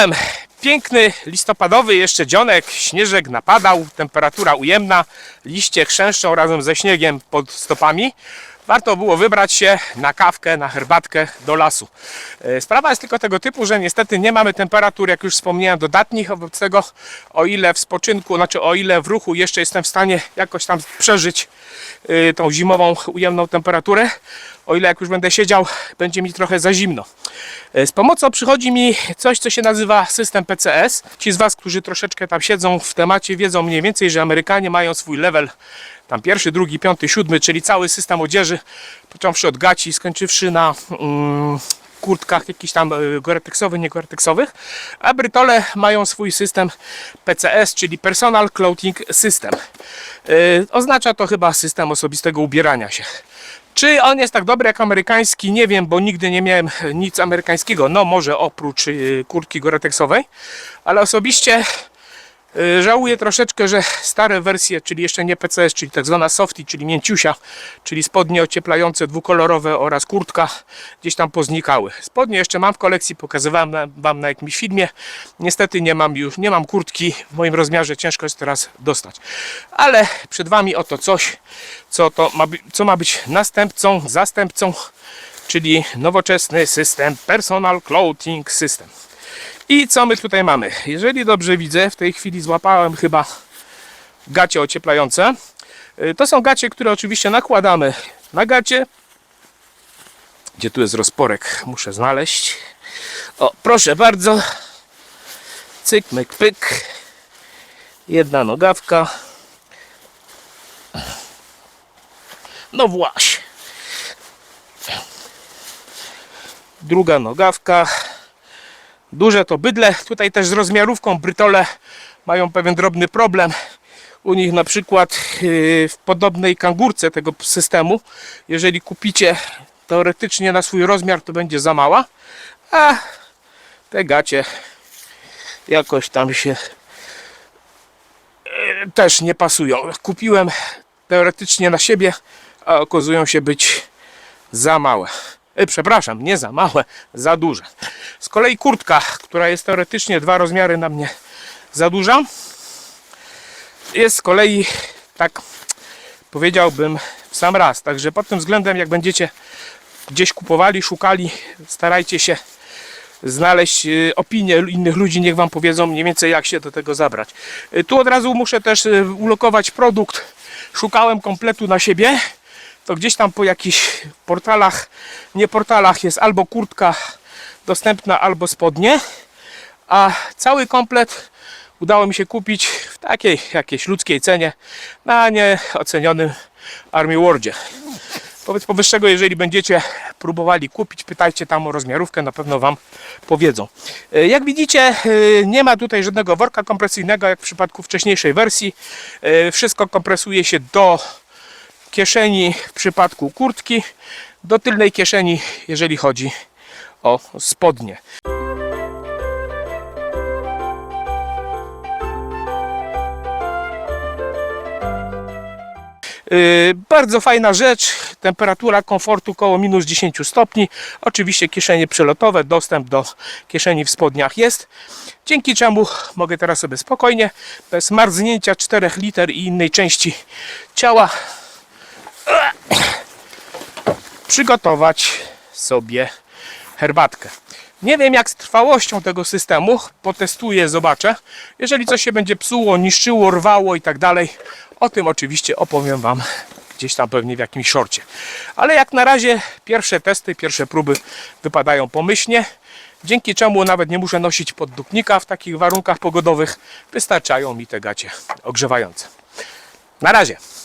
Czołem! Piękny listopadowy jeszcze dzionek, śnieżek napadał, temperatura ujemna, liście chrzęszczą razem ze śniegiem pod stopami. Warto było wybrać się na kawkę, na herbatkę do lasu. E, Sprawa jest tylko tego typu, że niestety nie mamy temperatur, jak już wspomniałem, dodatnich. Wobec tego, o ile w spoczynku, znaczy o ile w ruchu jeszcze jestem w stanie jakoś tam przeżyć y, tą zimową, ujemną temperaturę, o ile jak już będę siedział, będzie mi trochę za zimno. E, Z pomocą przychodzi mi coś, co się nazywa system PCS. Ci z Was, którzy troszeczkę tam siedzą w temacie, wiedzą mniej więcej, że Amerykanie mają swój level tam pierwszy, drugi, piąty, siódmy, czyli cały system odzieży, począwszy od gaci, skończywszy na mm, kurtkach jakichś tam y, goretexowych, nie goretexowych, a Brytole mają swój system PCS, czyli Personal Clothing System. Y, Oznacza to chyba system osobistego ubierania się. Czy on jest tak dobry jak amerykański? Nie wiem, bo nigdy nie miałem nic amerykańskiego. No może oprócz y, kurtki goretexowej, ale osobiście żałuję troszeczkę, że stare wersje, czyli jeszcze nie PCS, czyli tak zwana softy, czyli mięciusia, czyli spodnie ocieplające dwukolorowe oraz kurtka gdzieś tam poznikały. Spodnie jeszcze mam w kolekcji, pokazywałem wam na jakimś filmie. Niestety nie mam już, nie mam kurtki w moim rozmiarze, ciężko jest teraz dostać. Ale przed wami oto coś, co, to ma, co ma być następcą, zastępcą, czyli nowoczesny system Personal Clothing System. I co my tutaj mamy? Jeżeli dobrze widzę, w tej chwili złapałem chyba gacie ocieplające. Y, To są gacie, które oczywiście nakładamy na gacie. Gdzie tu jest rozporek? Muszę znaleźć. O, proszę bardzo. Cyk, myk, pyk. Jedna nogawka. No właśnie. Druga nogawka. Duże to bydle. Tutaj też z rozmiarówką Brytole mają pewien drobny problem. U nich na przykład yy, w podobnej kangurce tego systemu, jeżeli kupicie teoretycznie na swój rozmiar, to będzie za mała, a te gacie jakoś tam się yy, też nie pasują. Kupiłem teoretycznie na siebie, a okazują się być za małe. E, przepraszam, nie za małe, za duże. Z kolei kurtka, która jest teoretycznie dwa rozmiary na mnie za duża, jest z kolei tak powiedziałbym w sam raz. Także pod tym względem, jak będziecie gdzieś kupowali, szukali, starajcie się znaleźć y, opinie innych ludzi, niech wam powiedzą mniej więcej jak się do tego zabrać. Y, Tu od razu muszę też ulokować produkt. Szukałem kompletu na siebie. To gdzieś tam po jakichś portalach, nie portalach jest albo kurtka dostępna, albo spodnie. A cały komplet udało mi się kupić w takiej jakiejś ludzkiej cenie na nieocenionym Army Wordzie. Wobec powyższego, jeżeli będziecie próbowali kupić, pytajcie tam o rozmiarówkę, na pewno Wam powiedzą. E, Jak widzicie, e, nie ma tutaj żadnego worka kompresyjnego, jak w przypadku wcześniejszej wersji. E, Wszystko kompresuje się do kieszeni w przypadku kurtki, do tylnej kieszeni, jeżeli chodzi o spodnie. Yy, Bardzo fajna rzecz, temperatura komfortu około minus 10 stopni. Oczywiście kieszenie przelotowe, dostęp do kieszeni w spodniach jest. Dzięki czemu mogę teraz sobie spokojnie, bez marznięcia 4 liter i innej części ciała przygotować sobie herbatkę. Nie wiem jak z trwałością tego systemu, potestuję, zobaczę. Jeżeli coś się będzie psuło, niszczyło, rwało i tak dalej, o tym oczywiście opowiem Wam gdzieś tam pewnie w jakimś szorcie. Ale jak na razie pierwsze testy, pierwsze próby wypadają pomyślnie, dzięki czemu nawet nie muszę nosić poddupnika w takich warunkach pogodowych, wystarczają mi te gacie ogrzewające. Na razie!